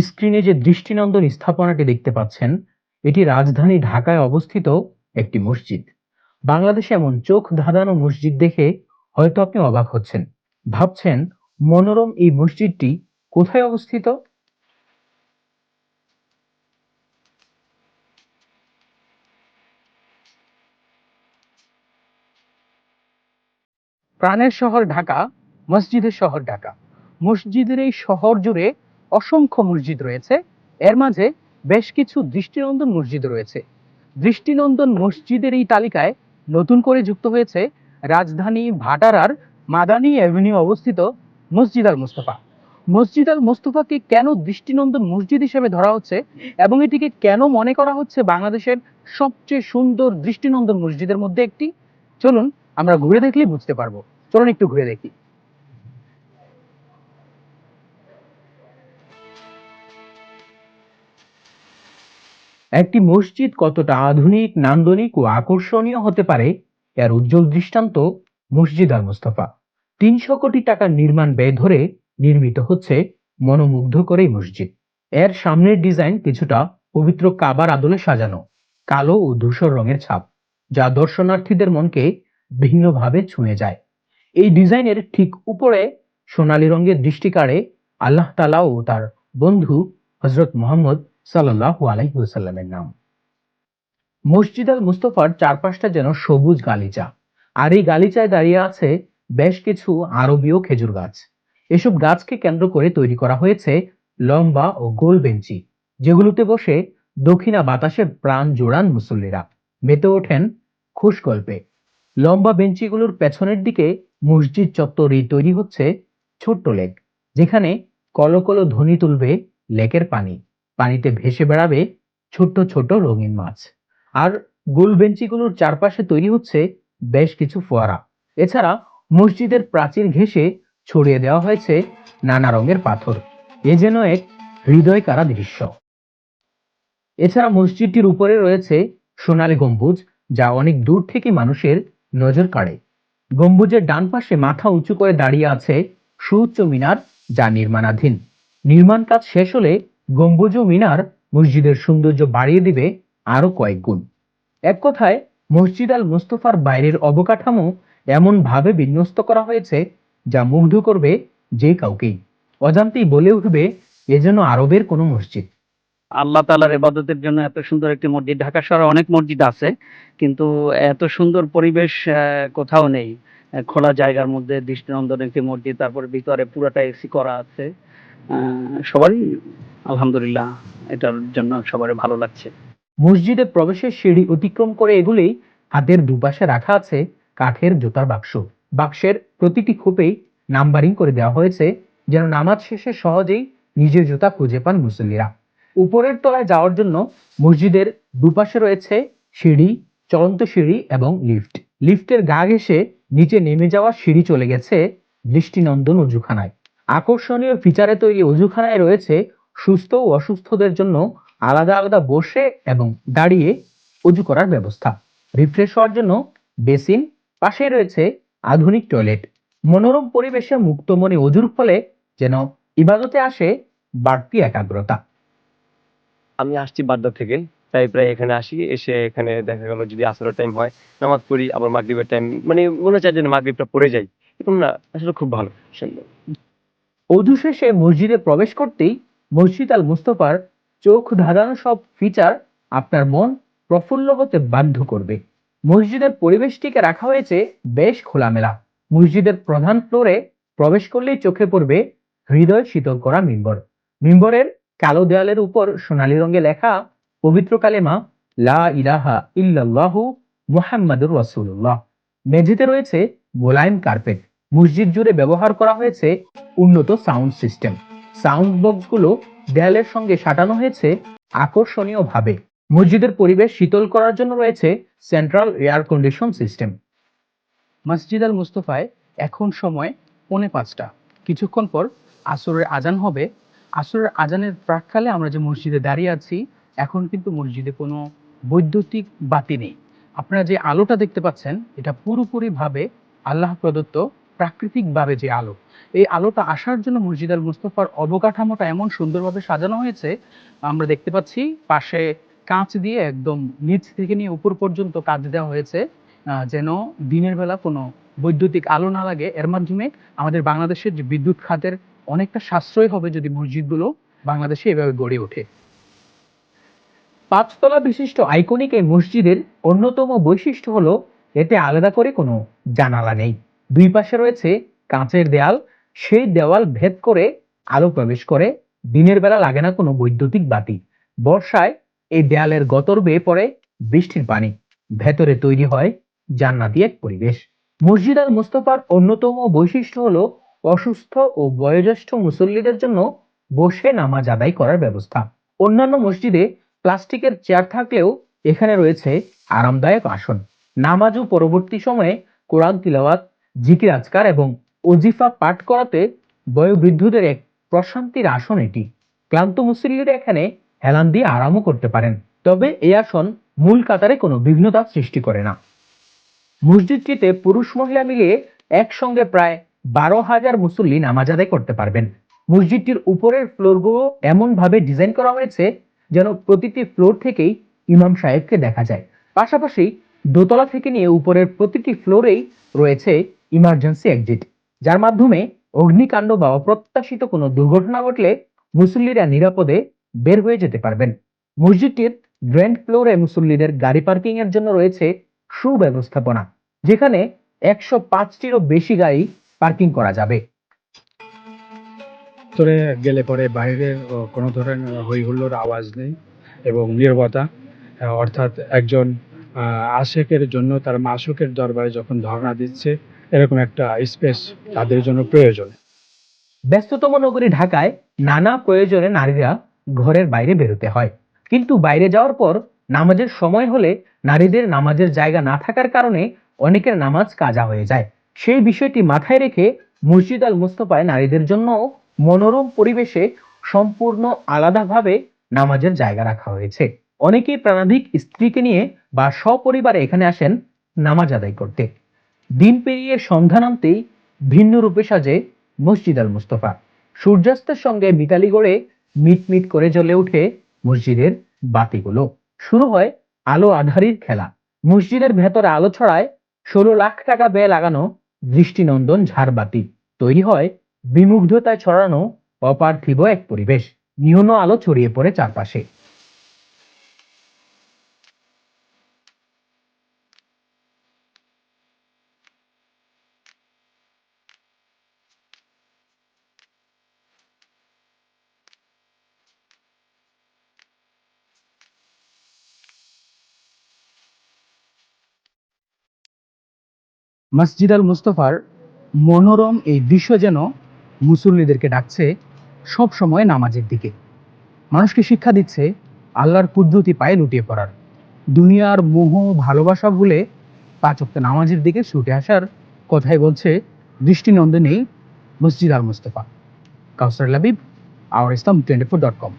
স্ক্রিনে যে দৃষ্টিনন্দন স্থাপনাটি দেখতে পাচ্ছেন, এটি রাজধানী ঢাকায় অবস্থিত একটি মসজিদ। বাংলাদেশে এমন চোখ ধাঁধানো মসজিদ দেখে হয়তো আপনি অবাক হচ্ছেন। ভাবছেন, মনোরম এই মসজিদটি কোথায় অবস্থিত? প্রাণের শহর ঢাকা, মসজিদের শহর ঢাকা। মসজিদের এই শহর জুড়ে অসংখ্য মসজিদ রয়েছে। এর মাঝে বেশ কিছু দৃষ্টিনন্দন মসজিদ রয়েছে। দৃষ্টিনন্দন মসজিদের এই তালিকায় নতুন করে যুক্ত হয়েছে রাজধানী ভাটারার মাদানী অ্যাভিনিউ অবস্থিত মসজিদ আল মুস্তফা। মসজিদ আল মুস্তফাকে কেন দৃষ্টিনন্দন মসজিদ হিসেবে ধরা হচ্ছে এবং এটিকে কেন মনে করা হচ্ছে বাংলাদেশের সবচেয়ে সুন্দর দৃষ্টিনন্দন মসজিদের মধ্যে একটি? চলুন আমরা ঘুরে দেখলেই বুঝতে পারব। চলুন একটু ঘুরে দেখি। একটি মসজিদ কতটা আধুনিক, নান্দনিক ও আকর্ষণীয় হতে পারে, এর উজ্জ্বল দৃষ্টান্ত মসজিদ আল মুস্তফা। তিনশো কোটি টাকার নির্মাণ ব্যয় ধরে নির্মিত হচ্ছে মনোমুগ্ধকর এই মসজিদ। এর সামনের ডিজাইন কিছুটা পবিত্র কাবার আদলে সাজানো, কালো ও ধূসর রঙের ছাপ, যা দর্শনার্থীদের মনকে ভিন্নভাবে ছুঁয়ে যায়। এই ডিজাইনের ঠিক উপরে সোনালী রঙের দৃষ্টিকারে আল্লাহ তালা ও তার বন্ধু হজরত মোহাম্মদ সাল্লাহ আলাইসাল্লামের নাম। মসজিদ আল মুস্তফার চারপাশটা যেন সবুজ গালিচা। আর এই গালিচায় দাঁড়িয়ে আছে বেশ কিছু আরবীয় খেজুর গাছ। এসব গাছকে কেন্দ্র করে তৈরি করা হয়েছে লম্বা ও গোল বেঞ্চি, যেগুলোতে বসে দক্ষিণা বাতাসে প্রাণ জোড়ান মুসল্লিরা। মেতে ওঠেন খুশ গল্পে লম্বা বেঞ্চিগুলোর পেছনের দিকে মসজিদ চত্বরে তৈরি হচ্ছে ছোট্ট লেক, যেখানে কলকল ধ্বনি তুলবে লেকের পানি। পানিতে ভেসে বেড়াবে ছোট্ট ছোট রঙিন মাছ। আর গোল বেঞ্চিগুলোর চারপাশে তৈরি হচ্ছে বেশ কিছু ফোয়ারা। এছাড়া মসজিদের প্রাচীর ঘেঁষে ছড়িয়ে দেওয়া হয়েছে নানা রঙের পাথর। এ যেন এক হৃদয় কারা দৃশ্য। এছাড়া মসজিদটির উপরে রয়েছে সোনালী গম্বুজ, যা অনেক দূর থেকে মানুষের নজর কাড়ে। গম্বুজের ডান পাশে মাথা উঁচু করে দাঁড়িয়ে আছে সুউচ্চ মিনার, যা নির্মাণাধীন। নির্মাণ কাজ শেষ হলে গম্বুজ ও মিনার মসজিদের সৌন্দর্য বাড়িয়ে দিবে আরও কয়েক গুণ। এক কথায়, মসজিদ আল মুস্তফার বাইরের অবকাঠামো এমন ভাবে বিন্যস্ত করা হয়েছে যা মুগ্ধ করবে যে কাউকেই। অজান্তেই বলে উঠবে, এ যেন আরবের কোনো মসজিদ। আল্লাহ তালার ইবাদতের জন্য এত সুন্দর একটি মসজিদ। ঢাকা শহরে অনেক মসজিদ আছে, কিন্তু এত সুন্দর পরিবেশ কোথাও নেই। খোলা জায়গার মধ্যে দৃষ্টিনন্দন একটি মসজিদ, তারপরে ভিতরে পুরাটা এসি করা আছে। সবারই আলহামদুলিল্লাহ, এটার জন্য সবারই ভালো লাগছে। মসজিদে প্রবেশের সিঁড়ি অতিক্রম করে এগুলেই হাতের দুপাশে রাখা আছে কাঠের জুতার বাক্স। বাক্সের প্রতিটি খোপেই নাম্বারিং করে দেওয়া হয়েছে যেন নামাজ শেষে সহজেই নিজের জুতা খুঁজে পান মুসল্লিরা। উপরের তলায় যাওয়ার জন্য মসজিদের দুপাশে রয়েছে সিঁড়ি, চলন্ত সিঁড়ি এবং লিফট। লিফটের গা ঘেঁষে নিচে নেমে যাওয়া সিঁড়ি চলে গেছে দৃষ্টিনন্দন অজুখানায়। আকর্ষণীয় ফিচারে তৈরি অজুখানায় রয়েছে সুস্থ ও অসুস্থদের জন্য আলাদা আলাদা বসে এবং দাঁড়িয়ে অজু করার ব্যবস্থা। রিফ্রেশ হওয়ার জন্য বেসিন পাশে রয়েছে আধুনিক টয়লেট মনোরম পরিবেশে মুক্ত মনে অজুর ফলে যেন ইবাদতে আসে বাড়তি একাগ্রতা। আমি আসছি বাড্ডা থেকে তাই প্রায় এখানে আসি এসে এখানে দেখা গেল যদি আসরের টাইম হয় নামাজ পড়ি আবার মাগরিবের টাইম মানে মনে হচ্ছে যেন মাগরিবটা পড়ে যাই। এরকম না আসলে খুব ভালো সুন্দর। অজু শেষে মসজিদে প্রবেশ করতেই মসজিদ আল মুস্তফার চোখ ধাঁধানো সব ফিচার আপনার মন প্রফুল্ল হতে বাধ্য করবে। মসজিদের পরিবেশটিকে রাখা হয়েছে বেশ খোলামেলা। মসজিদের প্রধান ফ্লোরে প্রবেশ করলেই চোখে পড়বে হৃদয় শীতল করা মিম্বর। মিম্বরের কালো দেয়ালের উপর সোনালী রঙে লেখা পবিত্র কালেমা, লা ইলাহা ইল্লাল্লাহু মুহাম্মাদুর রাসূলুল্লাহ। মেঝেতে রয়েছে মোলায়েম কার্পেট। মসজিদ জুড়ে ব্যবহার করা হয়েছে উন্নত সাউন্ড সিস্টেম। সাউন্ড বক্সগুলো দেয়ালের সঙ্গে সাটানো হয়েছে আকর্ষণীয়ভাবে। মসজিদের পরিবেশ শীতল করার জন্য রয়েছে সেন্ট্রাল এয়ার কন্ডিশন সিস্টেম মসজিদ আল মুস্তফায় এখন সময় পৌনে পাঁচটা। কিছুক্ষণ পর আসরের আজান হবে। আসরের আজানের প্রাককালে আমরা যে মসজিদে দাঁড়িয়ে আছি, এখন কিন্তু মসজিদে কোনো বৈদ্যুতিক বাতি নেই। আপনারা যে আলোটা দেখতে পাচ্ছেন, এটা পুরোপুরিভাবে আল্লাহ প্রদত্ত প্রাকৃতিকভাবে যে আলো। এই আলোটা আসার জন্য মসজিদ আল মুস্তফার অবকাঠামোটা এমন সুন্দরভাবে সাজানো হয়েছে, আমরা দেখতে পাচ্ছি পাশে কাঁচ দিয়ে একদম নিচ থেকে নিয়ে উপর পর্যন্ত কাজ দেওয়া হয়েছে যেন দিনের বেলা কোনো বৈদ্যুতিক আলো না লাগে। এর মাধ্যমে আমাদের বাংলাদেশের যে বিদ্যুৎ খাতের অনেকটা সাশ্রয় হবে যদি মসজিদগুলো বাংলাদেশে এভাবে গড়ে ওঠে। পাঁচতলা বিশিষ্ট আইকনিক এই মসজিদের অন্যতম বৈশিষ্ট্য হলো, এতে আলাদা করে কোনো জানালা নেই। দুই পাশে রয়েছে কাঁচের দেয়াল। সেই দেওয়াল ভেদ করে আলো প্রবেশ করে, দিনের বেলা লাগে না কোনো বৈদ্যুতিক বাতি। বর্ষায় এই দেয়ালের গতর বেয়ে পড়ে বৃষ্টির পানি। ভেতরে তৈরি হয় জান্নাতি এক পরিবেশ। মসজিদ আল মুস্তফার অন্যতম বৈশিষ্ট্য হলো অসুস্থ ও বয়োজ্যেষ্ঠ মুসল্লিদের জন্য বসে নামাজ আদায় করার ব্যবস্থা। অন্যান্য মসজিদে প্লাস্টিকের চেয়ার থাকলেও এখানে রয়েছে আরামদায়ক আসন। নামাজ ও পরবর্তী সময়ে কোরআন তিলাওয়াত জিকির আজকার এবং ওজিফা পাঠ করাতে বয়োবৃদ্ধদের এক প্রশান্তির আসন এটি। ক্লান্ত মুসল্লিরা এখানে হেলান দিয়ে আরামও করতে পারেন। তবে এই আসন মূল কাতারে কোনো বিঘ্নতা সৃষ্টি করে না। মসজিদটিতে পুরুষ মহিলা মিলিয়ে একসঙ্গে প্রায় বারো হাজার মুসল্লি নামাজ আদায় করতে পারবেন। মসজিদটির উপরের ফ্লোরগুলো এমনভাবে ডিজাইন করা হয়েছে যেন প্রতিটি ফ্লোর থেকেই ইমাম সাহেবকে দেখা যায়। পাশাপাশি দোতলা থেকে নিয়ে উপরের প্রতিটি ফ্লোরেই রয়েছে ইমার্জেন্সি এক্সিট যার মাধ্যমে অগ্নিকাণ্ড বা অপ্রত্যাশিত কোনো দুর্ঘটনা ঘটলে মুসল্লিরা নিরাপদে বের হয়ে যেতে পারবেন। মসজিদটির গ্র্যান্ড ফ্লোরে মুসল্লিদের গাড়ি পার্কিং এর জন্য রয়েছে সুব্যবস্থাপনা যেখানে একশো পাঁচটিরও বেশি গাড়ি পার্কিং করা যাবে। গেলে পরে বাইরে কোনো ধরনের হই হুল্লোড় আওয়াজ নেই এবং নীরবতা আহ, অর্থাৎ একজন আশেকের জন্য তার মাসুকের দরবারে যখন ধর্ণা দিচ্ছে এরকম একটা স্পেস তাদের জন্য প্রয়োজন। ব্যস্ততম নগরী ঢাকায় নানা প্রয়োজনে নারীরা ঘরের বাইরে বেরোতে হয়। কিন্তু বাইরে যাওয়ার পর নামাজের সময় হলে নারীদের নামাজের জায়গা না থাকার কারণে অনেকের নামাজ কাজা হয়ে যায়। সেই বিষয়টি মাথায় রেখে মসজিদ আল মুস্তফায় নারীদের জন্য মনোরম পরিবেশে সম্পূর্ণ আলাদাভাবে নামাজের জায়গা রাখা হয়েছে। অনেকেই প্রাণাধিক স্ত্রীকে নিয়ে বা সপরিবারে এখানে আসেন নামাজ আদায় করতে। দিন পেরিয়ে সন্ধ্যা নামতেই ভিন্ন রূপে সাজে মসজিদ আল মুস্তফা। সূর্যাস্তের সঙ্গে মিতালি গড়ে মিটমিট করে জ্বলে ওঠে মসজিদের বাতিগুলো। শুরু হয় আলো আধারির খেলা। মসজিদের ভেতরে আলো ছড়ায় ষোলো লাখ টাকা ব্যয় লাগানো দৃষ্টিনন্দন ঝাড়বাতি। তৈরি হয় বিমুগ্ধতায় ছড়ানো অপার্থিব এক পরিবেশ। নিয়ন আলো ছড়িয়ে পড়ে চারপাশে। মসজিদ আল মুস্তফার মনোরম এই দৃশ্য যেন মুসল্লিদেরকে ডাকছে সব সময় নামাজের দিকে। মানুষকে শিক্ষা দিচ্ছে আল্লাহর কুদরতি পায়ে লুটিয়ে পড়ার। দুনিয়ার মোহ ভালোবাসা ভুলে পাঁচ ওয়াক্ত নামাজের দিকে ছুটে আসার কথাই বলছে দৃষ্টিনন্দনী মসজিদ Al Mustafa. Kawsar Labib, our Islam, twenty four dot com.